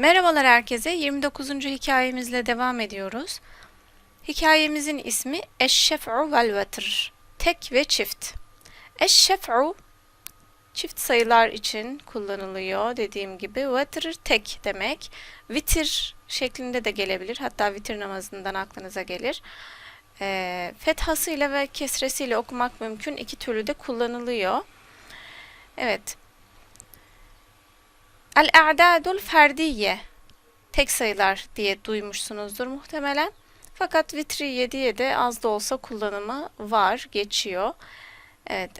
Merhabalar herkese. 29. hikayemizle devam ediyoruz. Hikayemizin ismi Eşşef'u vel vetr. Tek ve çift. Eşşef'u çift sayılar için kullanılıyor dediğim gibi. Vetr tek demek. Vitir şeklinde de gelebilir. Hatta vitir namazından aklınıza gelir. E, fethasıyla ve kesresiyle okumak mümkün. İki türlü de kullanılıyor. Evet. El-a'dadul ferdiye tek sayılar diye duymuşsunuzdur muhtemelen. Fakat vitriye diye de az da olsa kullanımı var, geçiyor. Evet,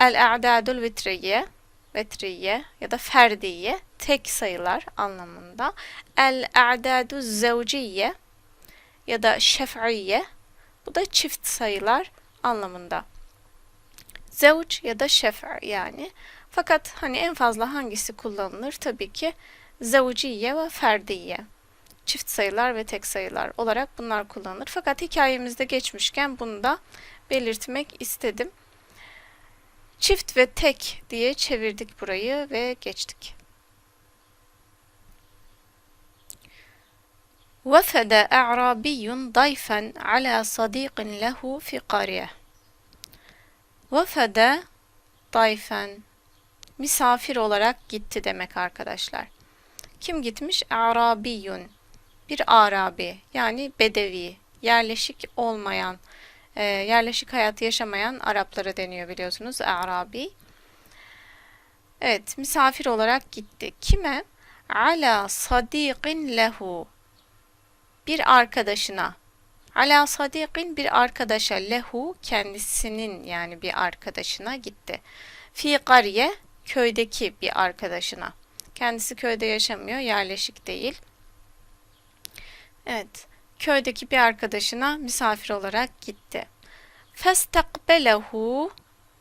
el-a'dadul vitriye, vitriye ya da ferdiye tek sayılar anlamında. El-a'dadu zevciye ya da şef'iye bu da çift sayılar anlamında. Zevç ya da şef' yani. Fakat hani en fazla hangisi kullanılır? Tabii ki zavciye ve ferdiye. Çift sayılar ve tek sayılar olarak bunlar kullanılır. Fakat hikayemizde geçmişken bunu da belirtmek istedim. Çift ve tek diye çevirdik burayı ve geçtik. وفد أعرابي ضيفا على صديق له في قرية وفد ضيفا misafir olarak gitti demek arkadaşlar. Kim gitmiş? Arabiyun. Bir Arabi yani Bedevi, yerleşik olmayan, e, yerleşik hayat yaşamayan Araplara deniyor biliyorsunuz Arabi. Evet, misafir olarak gitti. Kime? Ala sadiqin lehu. Bir arkadaşına. Ala sadiqin bir arkadaşa lehu kendisinin yani bir arkadaşına gitti. Fi kariye köydeki bir arkadaşına. Kendisi köyde yaşamıyor, yerleşik değil. Evet, köydeki bir arkadaşına misafir olarak gitti. Festakbelehu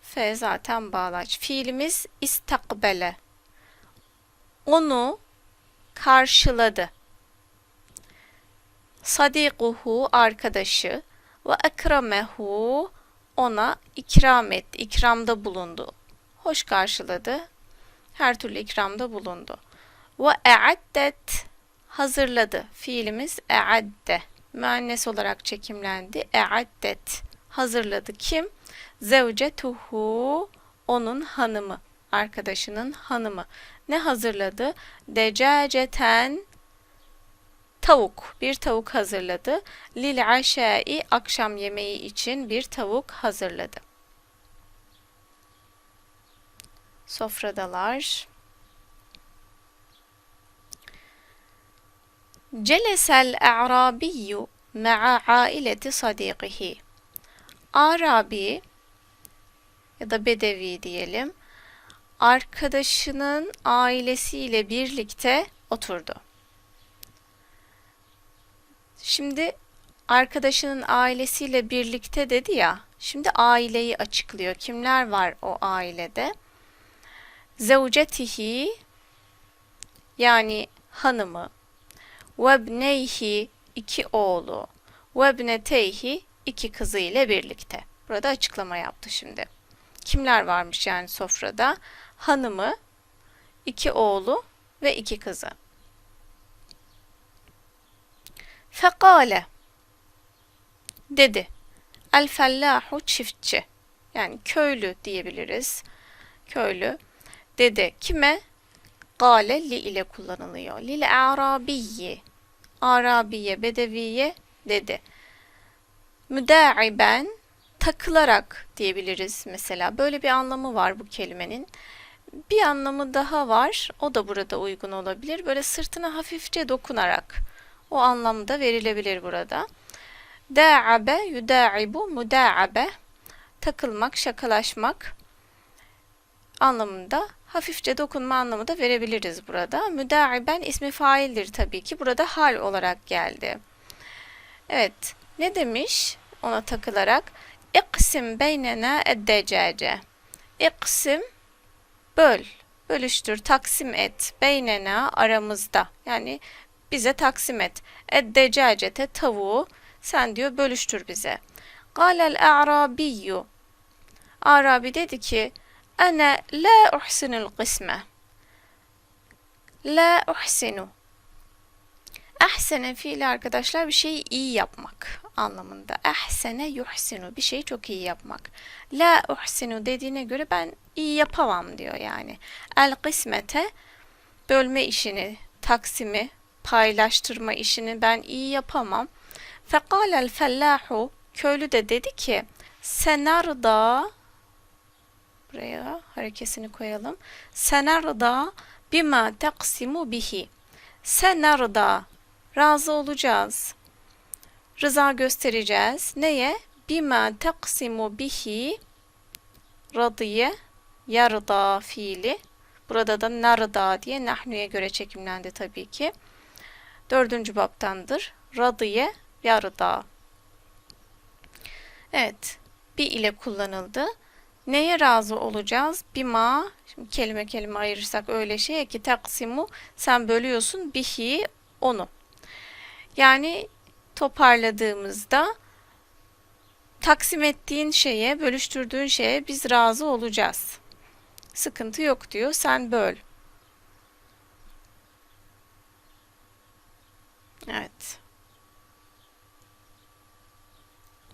F zaten bağlaç. Fiilimiz istakbele. Onu karşıladı. Sadikuhu arkadaşı ve ekremehu ona ikram etti, ikramda bulundu hoş karşıladı. Her türlü ikramda bulundu. Ve e'addet hazırladı. Fiilimiz e'adde. Müennes olarak çekimlendi. E'addet hazırladı. Kim? Zevcetuhu onun hanımı. Arkadaşının hanımı. Ne hazırladı? Decaceten tavuk. Bir tavuk hazırladı. Lil aşai akşam yemeği için bir tavuk hazırladı. Sofradalar. Celesel a'rabiyyu ma'a aileti sadiqihi. Arabi ya da bedevi diyelim. Arkadaşının ailesiyle birlikte oturdu. Şimdi arkadaşının ailesiyle birlikte dedi ya. Şimdi aileyi açıklıyor. Kimler var o ailede? Zevcetihi yani hanımı vebneyhi iki oğlu vebneteyhi iki kızı ile birlikte. Burada açıklama yaptı şimdi. Kimler varmış yani sofrada? Hanımı, iki oğlu ve iki kızı. Fekale dedi. El fellahu çiftçi. Yani köylü diyebiliriz. Köylü dedi. Kime? Gale li ile kullanılıyor. Lil arabiyye. Arabiye, bedeviye dedi. Müda'iben takılarak diyebiliriz mesela. Böyle bir anlamı var bu kelimenin. Bir anlamı daha var. O da burada uygun olabilir. Böyle sırtına hafifçe dokunarak. O anlamda verilebilir burada. Da'abe, yuda'ibu, muda'abe. Takılmak, şakalaşmak anlamında hafifçe dokunma anlamı da verebiliriz burada. Müda'iben ismi faildir tabii ki. Burada hal olarak geldi. Evet. Ne demiş? Ona takılarak İksim beynena eddecace. İksim böl, bölüştür, taksim et. Beynena aramızda. Yani bize taksim et. Eddecacete tavuğu sen diyor bölüştür bize. Galel a'rabiyyu. Arabi dedi ki أنا لا أحسن القسمة لا أحسن Ahsene fiili arkadaşlar bir şeyi iyi yapmak anlamında. Ahsene yuhsinu bir şeyi çok iyi yapmak. La uhsinu dediğine göre ben iyi yapamam diyor yani. El kısmete bölme işini, taksimi, paylaştırma işini ben iyi yapamam. Fekalel fellahu köylü de dedi ki senarda buraya harekesini koyalım. Senarda bima taksimu bihi. Senarda razı olacağız. Rıza göstereceğiz. Neye? Bima taksimu bihi radiye yarda fiili. Burada da narda diye nahnuya göre çekimlendi tabii ki. Dördüncü baptandır. Radiye yarda. Evet. Bir ile kullanıldı. Neye razı olacağız? Bima, şimdi kelime kelime ayırırsak öyle şey ki taksimu sen bölüyorsun bihi onu. Yani toparladığımızda taksim ettiğin şeye, bölüştürdüğün şeye biz razı olacağız. Sıkıntı yok diyor. Sen böl. Evet.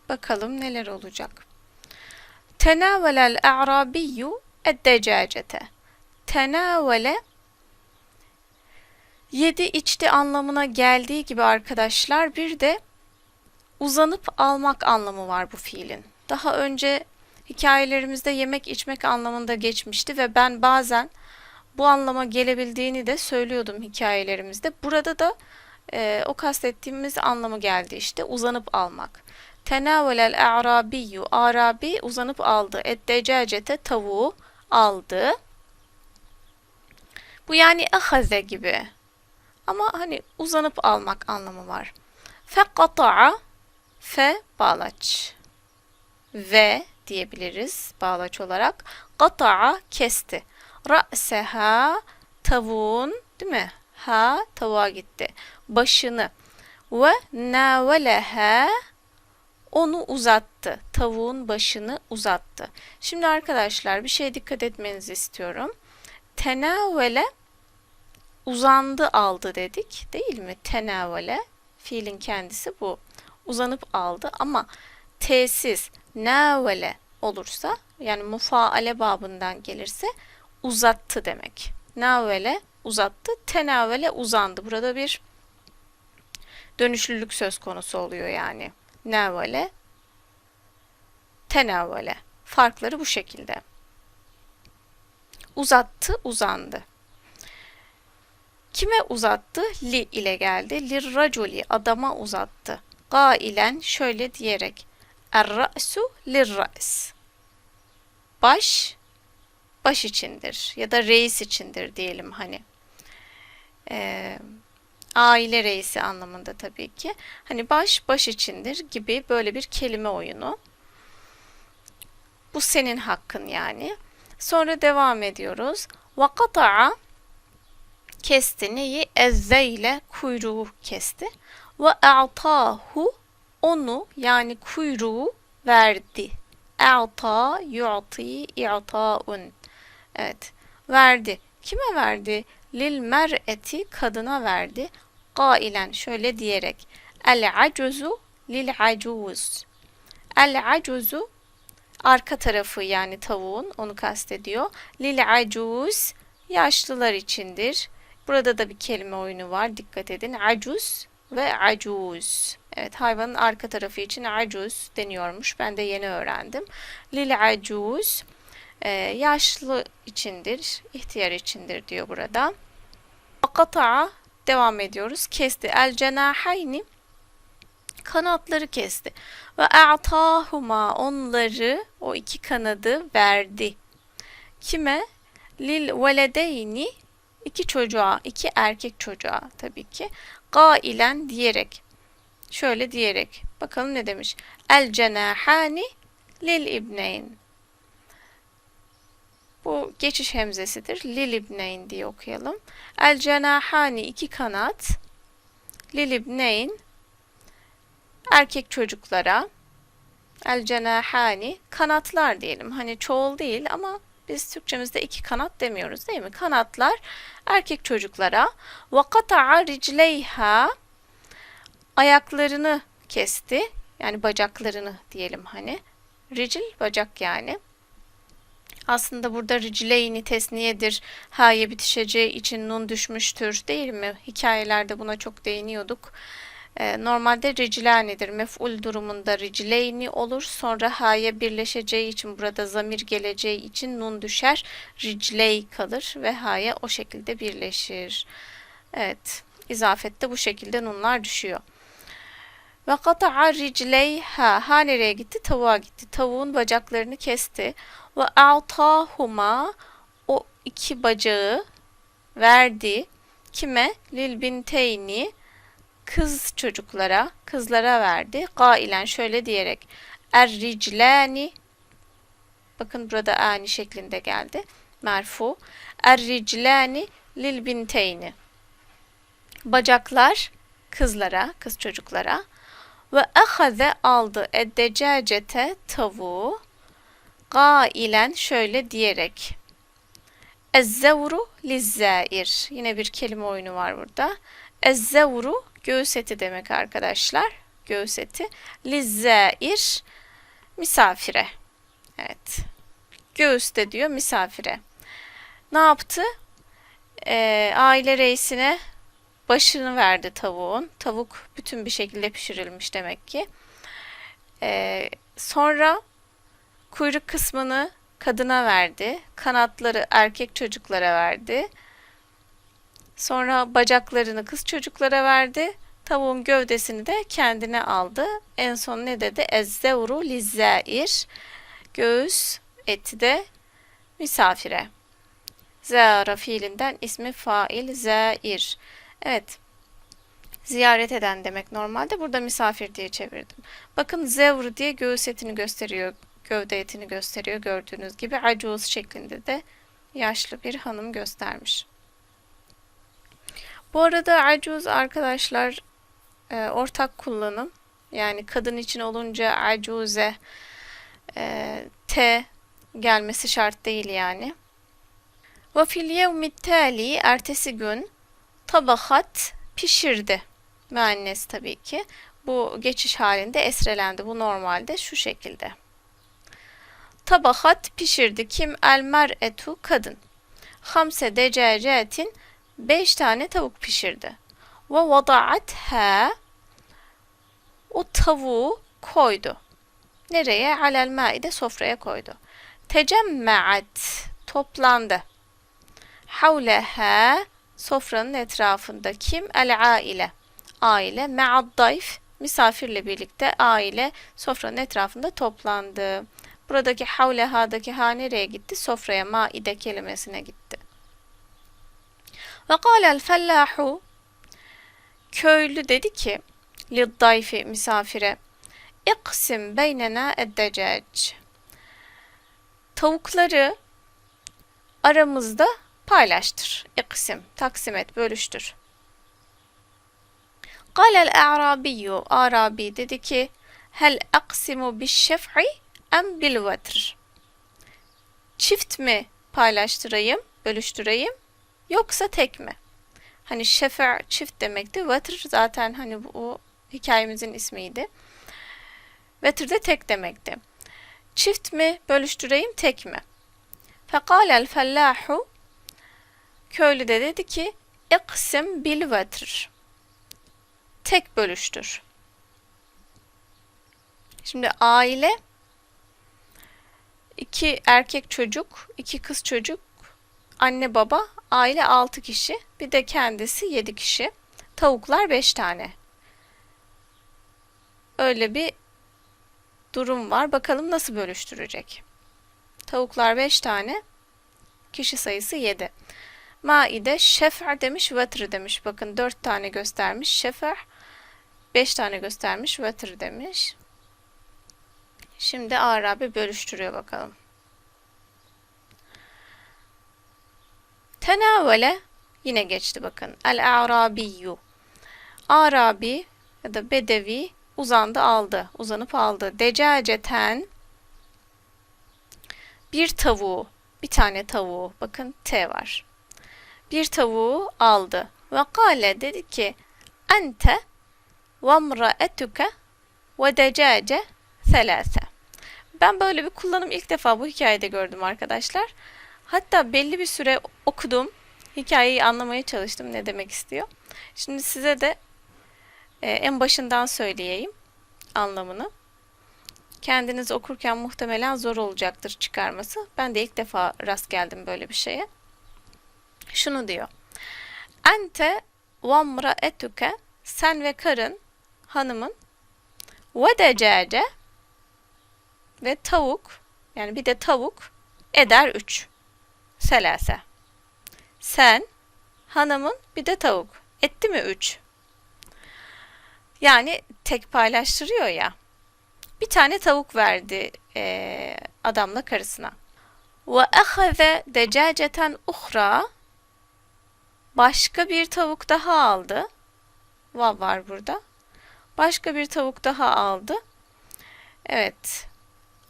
Bakalım neler olacak. Tenavelel a'rabiyyu eddecacete. Tenavele yedi içti anlamına geldiği gibi arkadaşlar bir de uzanıp almak anlamı var bu fiilin. Daha önce hikayelerimizde yemek içmek anlamında geçmişti ve ben bazen bu anlama gelebildiğini de söylüyordum hikayelerimizde. Burada da e, o kastettiğimiz anlamı geldi işte uzanıp almak. Tenavelel a'rabiyyu Arabi uzanıp aldı. Eddecacete tavuğu aldı. Bu yani ahaze gibi. Ama hani uzanıp almak anlamı var. Fekata'a fe bağlaç. Ve diyebiliriz bağlaç olarak. Kata'a kesti. Ra'seha tavuğun değil mi? Ha tavuğa gitti. Başını. Ve naveleha onu uzattı. Tavuğun başını uzattı. Şimdi arkadaşlar bir şeye dikkat etmenizi istiyorum. Tenavele uzandı aldı dedik değil mi? Tenavele fiilin kendisi bu. Uzanıp aldı ama tesis navele olursa yani mufaale babından gelirse uzattı demek. Navele uzattı, tenavele uzandı. Burada bir dönüşlülük söz konusu oluyor yani. Nevale, tenavvale. Farkları bu şekilde. Uzattı, uzandı. Kime uzattı? Li ile geldi. Lir raculi adama uzattı. Gailen şöyle diyerek. Er-ra'su lir-ra's. Baş baş içindir ya da reis içindir diyelim hani. Ee, aile reisi anlamında tabii ki. Hani baş baş içindir gibi böyle bir kelime oyunu. Bu senin hakkın yani. Sonra devam ediyoruz. Vakata'a kesti neyi? Ezze ile kuyruğu kesti. Ve a'tahu onu yani kuyruğu verdi. A'ta yu'ti i'taun. Evet. Verdi. Kime verdi? Lil mer'eti kadına verdi. Kailen şöyle diyerek. El acuzu lil acuz. El acuzu arka tarafı yani tavuğun onu kastediyor. Lil acuz yaşlılar içindir. Burada da bir kelime oyunu var. Dikkat edin. Acuz ve acuz. Evet hayvanın arka tarafı için acuz deniyormuş. Ben de yeni öğrendim. Lil acuz e, yaşlı içindir, ihtiyar içindir diyor burada. Kata'a devam ediyoruz. Kesti. El cenahayni kanatları kesti. Ve a'tahuma onları o iki kanadı verdi. Kime? Lil veledeyni iki çocuğa, iki erkek çocuğa tabii ki. Gailen diyerek. Şöyle diyerek. Bakalım ne demiş? El cenahani lil ibneyn. Geçiş hemzesidir. Lil ibneyn diye okuyalım. El cenahani iki kanat. Lil ibneyn erkek çocuklara. El cenahani kanatlar diyelim. Hani çoğul değil ama biz Türkçemizde iki kanat demiyoruz değil mi? Kanatlar erkek çocuklara. Ve kata'a ricleyha ayaklarını kesti. Yani bacaklarını diyelim hani. Ricil bacak yani. Aslında burada ricleyni tesniyedir. Ha'ya bitişeceği için nun düşmüştür değil mi? Hikayelerde buna çok değiniyorduk. Ee, normalde riclanidir. Mef'ul durumunda ricleyni olur. Sonra ha'ya birleşeceği için burada zamir geleceği için nun düşer. Ricley kalır ve ha'ya o şekilde birleşir. Evet. İzafette bu şekilde nunlar düşüyor. Ve kata'a ricleyha. Ha nereye gitti? Tavuğa gitti. Tavuğun bacaklarını kesti. Ve a'tahuma o iki bacağı verdi. Kime? Lil binteyni kız çocuklara, kızlara verdi. Gailen şöyle diyerek er riclani bakın burada ani şeklinde geldi. Merfu. Er riclani lil binteyni bacaklar kızlara, kız çocuklara ve ahaze aldı eddecacete tavuğu gailen şöyle diyerek Ezzevru lizzair. Yine bir kelime oyunu var burada. Ezzevru göğüs eti demek arkadaşlar. Göğüs eti. Lizzair misafire. Evet. Göğüs de diyor misafire. Ne yaptı? Ee, aile reisine başını verdi tavuğun. Tavuk bütün bir şekilde pişirilmiş demek ki. Ee, sonra kuyruk kısmını kadına verdi. Kanatları erkek çocuklara verdi. Sonra bacaklarını kız çocuklara verdi. Tavuğun gövdesini de kendine aldı. En son ne dedi? Ezzevru lizzair. Göğüs eti de misafire. Zara fiilinden ismi fail zair. Evet. Ziyaret eden demek normalde. Burada misafir diye çevirdim. Bakın zevru diye göğüs etini gösteriyor. Gövde etini gösteriyor. Gördüğünüz gibi acuz şeklinde de yaşlı bir hanım göstermiş. Bu arada acuz arkadaşlar e, ortak kullanım. Yani kadın için olunca acuze e, T gelmesi şart değil yani. Ve fil yevmi ertesi gün tabahat pişirdi. Müennes tabii ki. Bu geçiş halinde esrelendi. Bu normalde şu şekilde. Tabahat pişirdi. Kim? El mer'etu kadın. Hamse decacetin beş tane tavuk pişirdi. Ve vada'atha o tavuğu koydu. Nereye? Alel maide sofraya koydu. Tecemmeat toplandı. Havleha sofranın etrafında kim? El aile. Aile me'ad dayf misafirle birlikte aile sofranın etrafında toplandı. Buradaki havleha'daki ha nereye gitti? Sofraya maide kelimesine gitti. Ve kâlel fellahu köylü dedi ki liddayfi misafire iksim beynena eddecac tavukları aramızda paylaştır. İksim, taksim et, bölüştür. Kâlel a'rabiyyu, Arabi dedi ki, hel aksimu bişşef'i em bil. Çift mi paylaştırayım, bölüştüreyim yoksa tek mi? Hani şefe çift demekti. Vetr zaten hani bu hikayemizin ismiydi. Vetr de tek demekti. Çift mi bölüştüreyim tek mi? Fekâlel fellahu Köylü de dedi ki iksim bil vetr. Tek bölüştür. Şimdi aile iki erkek çocuk, iki kız çocuk, anne baba, aile altı kişi, bir de kendisi yedi kişi. Tavuklar beş tane. Öyle bir durum var. Bakalım nasıl bölüştürecek. Tavuklar beş tane, kişi sayısı yedi. Maide şef'a demiş, vetr demiş. Bakın dört tane göstermiş. Şef'a beş tane göstermiş. Vetr demiş. Şimdi Arabi bölüştürüyor bakalım. Tenavele yine geçti bakın. El Arabiyyu. Arabi ya da Bedevi uzandı aldı. Uzanıp aldı. Decaceten bir tavuğu. Bir tane tavuğu. Bakın T var bir tavuğu aldı. Ve kâle dedi ki ente ve mraetuke ve decace selase. Ben böyle bir kullanım ilk defa bu hikayede gördüm arkadaşlar. Hatta belli bir süre okudum. Hikayeyi anlamaya çalıştım ne demek istiyor. Şimdi size de e, en başından söyleyeyim anlamını. Kendiniz okurken muhtemelen zor olacaktır çıkarması. Ben de ilk defa rast geldim böyle bir şeye. Şunu diyor. Ente ve etuke sen ve karın hanımın ve decace ve tavuk yani bir de tavuk eder üç. Selase. Sen hanımın bir de tavuk. Etti mi üç? Yani tek paylaştırıyor ya. Bir tane tavuk verdi e, adamla karısına. Ve ehaze decaceten uhra başka bir tavuk daha aldı. Vav var burada. Başka bir tavuk daha aldı. Evet.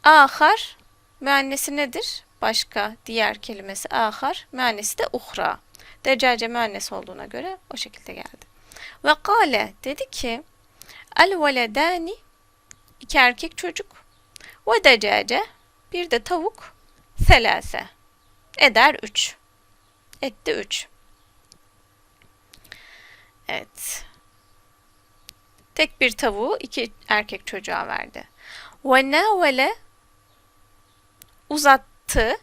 Ahar müennesi nedir? Başka diğer kelimesi ahar. Müennesi de uhra. Decace müennes olduğuna göre o şekilde geldi. Ve kale dedi ki El veledani iki erkek çocuk ve decace bir de tavuk selase eder üç. Etti üç. Evet. Tek bir tavuğu iki erkek çocuğa verdi. Ve nevele uzattı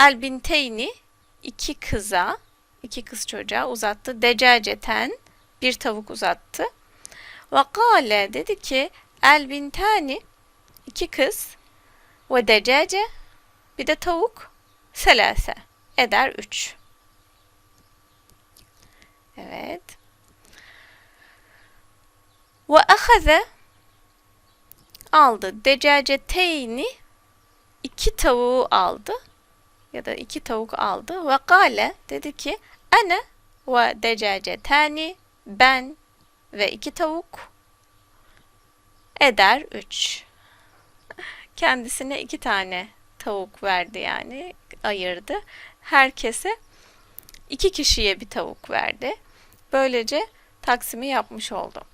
el binteyni iki kıza, iki kız çocuğa uzattı. Decaceten bir tavuk uzattı. Ve kâle dedi ki el bintani iki kız ve decace bir de tavuk selase eder üç. Evet. Ve ahaze aldı. Decaceteyni iki tavuğu aldı. Ya da iki tavuk aldı. Ve kale dedi ki ene ve decacetani ben ve iki tavuk eder üç. Kendisine iki tane tavuk verdi yani ayırdı. Herkese iki kişiye bir tavuk verdi. Böylece taksimi yapmış oldu.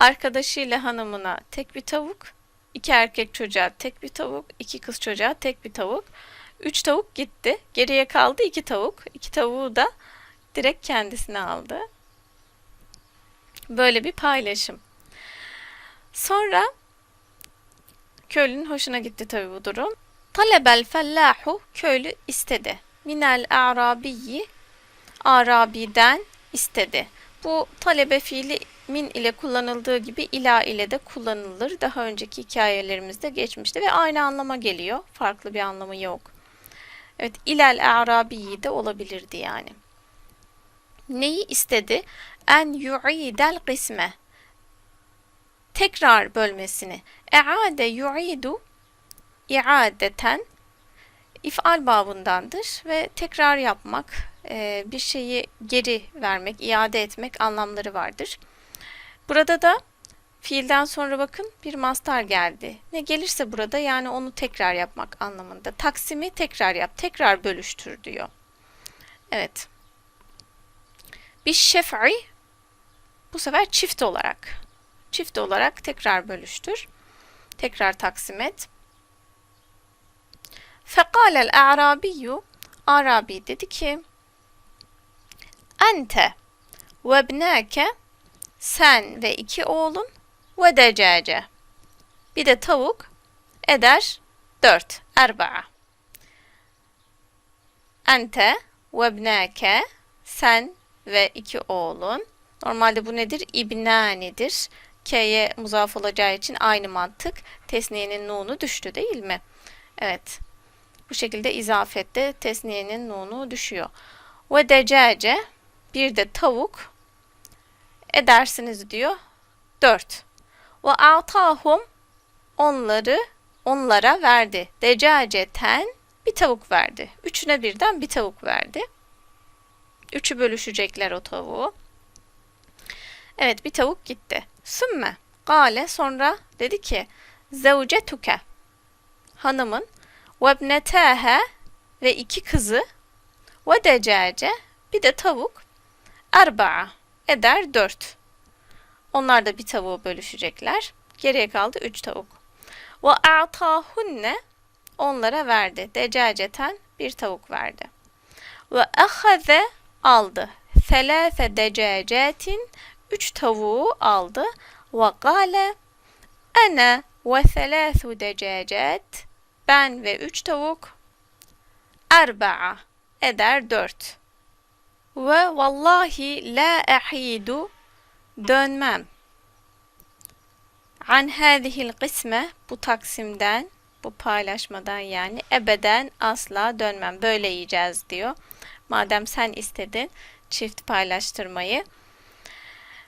Arkadaşıyla hanımına tek bir tavuk, iki erkek çocuğa tek bir tavuk, iki kız çocuğa tek bir tavuk. Üç tavuk gitti. Geriye kaldı iki tavuk. İki tavuğu da direkt kendisine aldı. Böyle bir paylaşım. Sonra köylünün hoşuna gitti tabii bu durum. Talebel fellahu köylü istedi. Minel a'rabiyyi Arabi'den istedi. Bu talebe fiili min ile kullanıldığı gibi ila ile de kullanılır. Daha önceki hikayelerimizde geçmişti ve aynı anlama geliyor. Farklı bir anlamı yok. Evet, ilal a'rabiyi de olabilirdi yani. Neyi istedi? En yu'idel kısme. Tekrar bölmesini. E'ade yu'idu i'adeten ifal babındandır ve tekrar yapmak, e, bir şeyi geri vermek, iade etmek anlamları vardır. Burada da fiilden sonra bakın bir mastar geldi. Ne gelirse burada yani onu tekrar yapmak anlamında. Taksimi tekrar yap, tekrar bölüştür diyor. Evet. Bir şef'i bu sefer çift olarak. Çift olarak tekrar bölüştür. Tekrar taksim et. Fekâlel a'rabiyyü Arabi dedi ki Ente ve ibnâke sen ve iki oğlun ve decace. Bir de tavuk eder dört. Erba'a. Ente ve ibnâke sen ve iki oğlun. Normalde bu nedir? İbnânidir. K'ye muzaf olacağı için aynı mantık. Tesniyenin nunu düştü değil mi? Evet. Bu şekilde izafette tesniyenin nunu düşüyor. Ve decace bir de tavuk edersiniz diyor. 4. Ve atahum onları onlara verdi. Decaceten bir tavuk verdi. Üçüne birden bir tavuk verdi. Üçü bölüşecekler o tavuğu. Evet bir tavuk gitti. Sümme gale sonra dedi ki zevcetuke hanımın ve ibnetehe ve iki kızı ve decace bir de tavuk erba'a eder dört. Onlar da bir tavuğu bölüşecekler. Geriye kaldı üç tavuk. Ve a'tahunne onlara verdi. Decaceten bir tavuk verdi. Ve ahaze aldı. Selase decacetin üç tavuğu aldı. Ve gale ene ve selasu decacet ben ve üç tavuk erba'a eder dört. Ve vallahi la ahidu dönmem. An hadihil kısme bu taksimden bu paylaşmadan yani ebeden asla dönmem. Böyle yiyeceğiz diyor. Madem sen istedin çift paylaştırmayı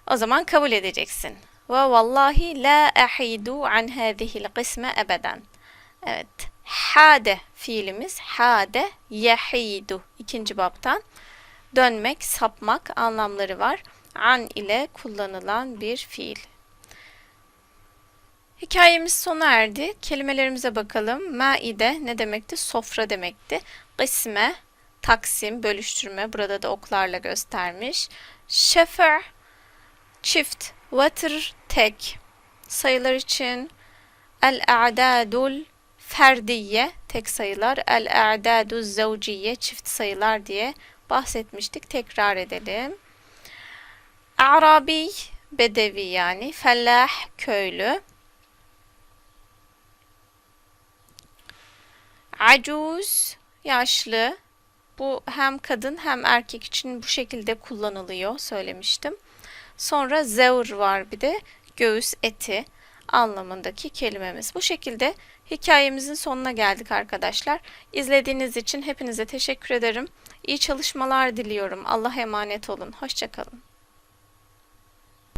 o zaman kabul edeceksin. Ve vallahi la ahidu an hadihil kısme ebeden. Evet. Hade fiilimiz hade yahidu ikinci baptan dönmek, sapmak anlamları var. An ile kullanılan bir fiil. Hikayemiz sona erdi. Kelimelerimize bakalım. Maide ne demekti? Sofra demekti. Kısme, taksim, bölüştürme. Burada da oklarla göstermiş. Şefer, çift. Vatır, tek. Sayılar için el-a'dadul ferdiye, tek sayılar. El-a'dadul zavciye, çift sayılar diye bahsetmiştik. Tekrar edelim. Arabi, bedevi yani. Fellah, köylü. Acuz, yaşlı. Bu hem kadın hem erkek için bu şekilde kullanılıyor söylemiştim. Sonra zevr var bir de göğüs eti anlamındaki kelimemiz. Bu şekilde hikayemizin sonuna geldik arkadaşlar. İzlediğiniz için hepinize teşekkür ederim. İyi çalışmalar diliyorum. Allah'a emanet olun. Hoşçakalın.